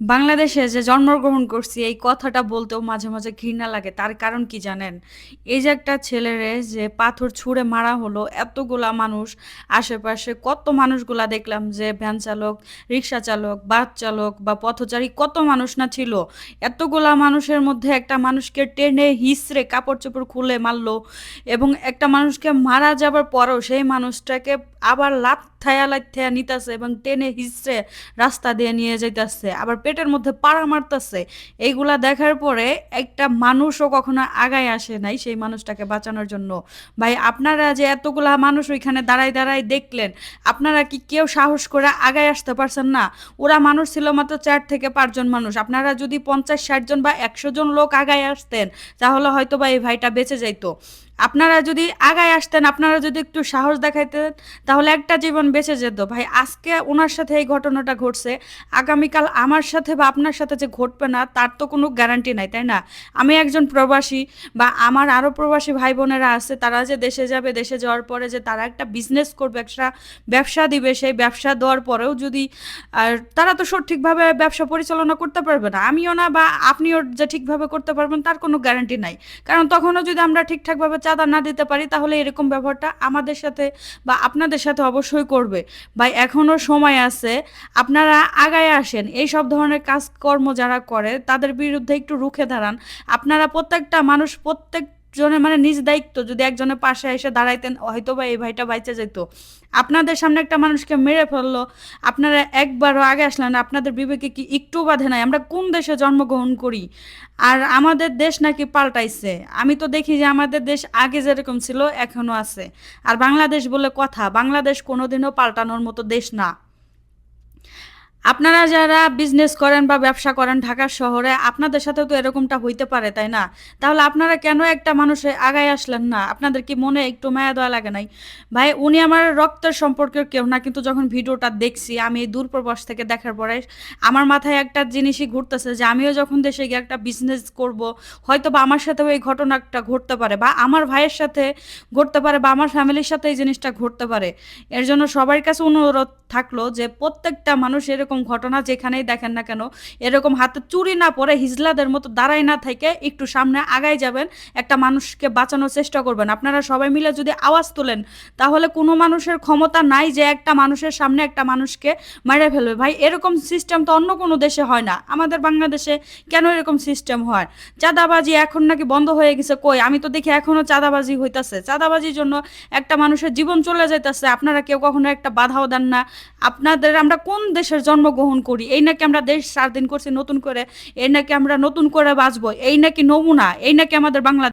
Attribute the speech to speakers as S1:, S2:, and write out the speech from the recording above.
S1: বাংলাদেশে যে জন্মগ্রহণ করছি, এই কথাটা বলতেও মাঝে মাঝে ঘৃণা লাগে। তার কারণ কি জানেন? এই যে একটা ছেলেরে যে পাথর ছুঁড়ে মারা হলো, এতগুলা মানুষ আশেপাশে, কত মানুষগুলা দেখলাম যে ভ্যান চালক রিক্সা চালক, বাস চালক বা পথচারী, কত মানুষ না ছিল। এতগুলা মানুষের মধ্যে একটা মানুষকে টেনে হিসড়ে কাপড় চোপড় খুলে মারলো এবং একটা মানুষকে মারা যাবার পরেও সেই মানুষটাকে আবার লাথ থায়া লাথিয়া নিতেছে এবং টেনে হিসড়ে রাস্তা দিয়ে নিয়ে যাইতেছে, আবার পেটের মধ্যে পাড়া মারতেছে। এইগুলা দেখার পরে একটা মানুষও কখনো আগায় আসে নাই সেই মানুষটাকে বাঁচানোর জন্য। ভাই, আপনারা যে এতগুলা মানুষ ওইখানে দাঁড়াই দাঁড়াই দেখলেন, আপনারা কি কেউ সাহস করে আগায় আসতে পারছেন না? ওরা মানুষ ছিল মাত্র চার থেকে পাঁচজন মানুষ। আপনারা যদি পঞ্চাশ, ষাট জন বা একশো জন লোক আগায় আসতেন, তাহলে হয়তো বা এই ভাইটা বেঁচে যাইতো। আপনারা যদি আগায় আসতেন, আপনারা যদি একটু সাহস দেখাইতেন, তাহলে একটা জীবন বেঁচে যেত। ভাই, আজকে ওনার সাথে এই ঘটনাটা ঘটছে। আগামীকাল আমার সাথে বা আপনার সাথে যে ঘটবে না, তার তো কোনো গ্যারান্টি নাই, তাই না? আমি একজন প্রবাসী বা আমার আরও প্রবাসী ভাই বোনেরা আছে, তারা যে দেশে যাবে, দেশে যাওয়ার পরে যে তারা একটা বিজনেস করবে, একটা ব্যবসা দিবে, সেই ব্যবসা দেওয়ার পরেও যদি তারা তো সঠিকভাবে ব্যবসা পরিচালনা করতে পারবে না। আমিও না বা আপনিও যে ঠিকভাবে করতে পারবেন, তার কোনো গ্যারান্টি নাই। কারণ তখনও যদি আমরা ঠিকঠাকভাবে চাঁদা না দিতে পারি, তাহলে এরকম ব্যবহারটা আমাদের সাথে বা আপনাদের সাথে অবশ্যই করবে। ভাই, এখনও সময় আছে। আপনারা আগায় আসেন। এই সব ধরনের কাজকর্ম যারা করে, তাদের বিরুদ্ধে একটু রুখে দাঁড়ান। আপনারা প্রত্যেকটা মানুষ প্রত্যেক জনের মানে নিজ দায়িত্ব, যদি একজনের পাশে এসে দাঁড়াইতেন হয়তো বা এই ভাইটা বাইচে যেত আপনাদের সামনে একটা মানুষকে মেরে ফেলল, আপনারা একবারও আগে আসলেন, আপনাদের বিবেকে কি একটু বাধে নাই? আমরা কোন দেশে জন্মগ্রহণ করি? আর আমাদের দেশ নাকি পাল্টাইছে। আমি তো দেখি যে আমাদের দেশ আগে যেরকম ছিল, এখনও আছে। আর বাংলাদেশ বলে কথা, বাংলাদেশ কোনোদিনও পাল্টানোর মতো দেশ না। আপনারা যারা বিজনেস করেন বা ব্যবসা করেন ঢাকা শহরে, আপনাদের সাথে তো এরকমটা হইতে পারে, তাই না? তাহলে আপনারা কেন একটা মানুষে আগায় আসলেন না? আপনাদের কি মনে একটু মায়া দেওয়া লাগে নাই? ভাই, উনি আমার রক্তের সম্পর্কের কেউ না, কিন্তু যখন ভিডিওটা দেখছি, আমি এই দূরপ্রবাস থেকে দেখার পরে আমার মাথায় একটা জিনিসই ঘুরতেছে যে, আমিও যখন দেশে গিয়ে একটা বিজনেস করব হয়তো বা আমার সাথেও এই ঘটনাটা ঘটতে পারে বা আমার ভাইয়ের সাথে ঘটতে পারে বা আমার ফ্যামিলির সাথে এই জিনিসটা ঘটতে পারে। এর জন্য সবার কাছে অনুরোধ থাকল যে, প্রত্যেকটা মানুষ এরকম ঘটনা যেখানেই দেখেন না কেন, এরকম হাতে চুরি না পরে হিজলাদের মতো দাঁড়াই না থেকে একটু সামনে আগাই যাবেন, একটা মানুষকে বাঁচানোর চেষ্টা করবেন। আপনারা সবাই মিলে যদি আওয়াজ তোলেন, তাহলে কোনো মানুষের ক্ষমতা নাই যে একটা মানুষের সামনে একটা মানুষকে মেরে ফেলবে। ভাই, এরকম সিস্টেম তো অন্য কোনো দেশে হয় না। আমাদের বাংলাদেশে কেন এরকম সিস্টেম হয়? চাঁদাবাজি এখন নাকি বন্ধ হয়ে গেছে কই? আমি তো দেখি এখনও চাঁদাবাজি হইতাছে। চাঁদাবাজির জন্য একটা মানুষের জীবন চলে যাইতেছে। আপনারা কেউ কখনো একটা বাধাও দেন না। আপনাদের, আমরা কোন দেশের জন্মগ্রহণ করি। এই নাকি আমরা দেশ স্বাধীন করছি, নতুন করে। এই নাকি আমরা নতুন করে বাঁচবো। এই নাকি নমুনা। এই নাকি আমাদের বাংলা